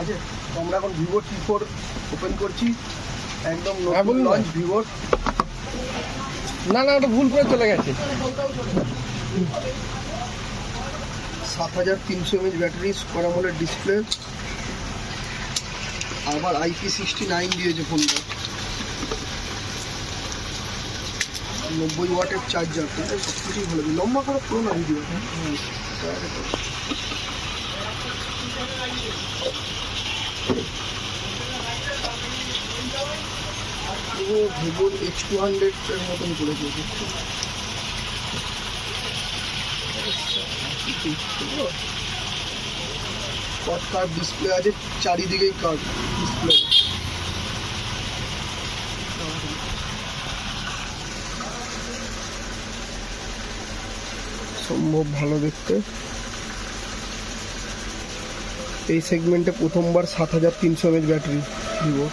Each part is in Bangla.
আছে আমরা এখন ভিভো টি ফোর ওপেন করছি। একদম নতুন লঞ্চ ভিভোর না না ওটা ভুল করে চলে গেছে। সাত হাজার তিনশো MAH battery square AMOLED display আবার আইপি সিক্সটি নাইন দিয়েছে ফোনটা নব্বই ওয়াটের চার্জার সব কিছুই ভালো। লম্বা করে পুরো না ভিডিও পুরো ভিভোর এইচ টু হান্ড্রেডের মতন করে দিয়েছে। কট কার্ড ডিসপ্লে আছে, চারিদিকেই কার্ড ডিসপ্লে সম্ভব ভালো দেখতে। এই সেগমেন্টে প্রথমবার সাত হাজার তিনশো এমএচ ব্যাটারি ভিভো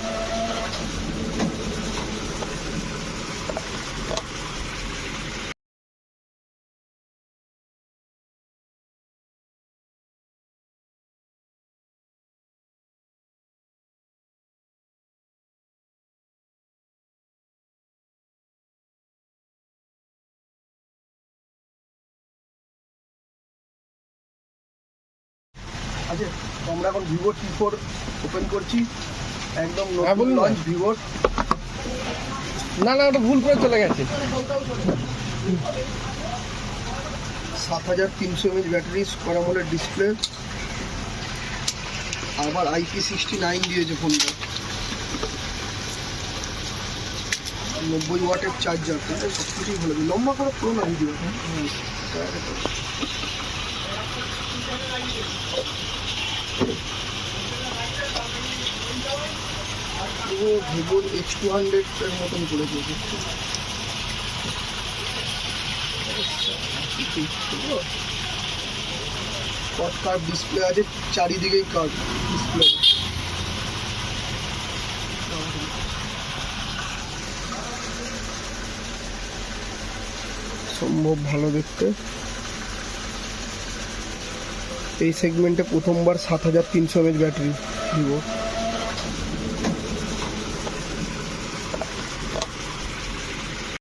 আছে। আমরা এখন ভিভো টি ফোর ওপেন করছি। একদম হ্যাঁ, নতুন লঞ্চ ভিভোর না না ওটা ভুল করে চলে গেছে। সাত হাজার তিনশো MAH battery square AMOLED display আবার আইপি সিক্সটি নাইন দিয়েছে ফোনটা নব্বই ওয়াটের চার্জার সব কিছুই ভালো। লম্বা করে পুরো না ভিডিও পুরো এইচ টু হান্ড্রেডের মতন করে ডিসপ্লে আছে চারিদিকেই ডিসপ্লে সম্ভব ভালো দেখতে। এই সেগমেন্টে প্রথমবার সাত হাজার তিনশো এমএচ ব্যাটারি ভিভো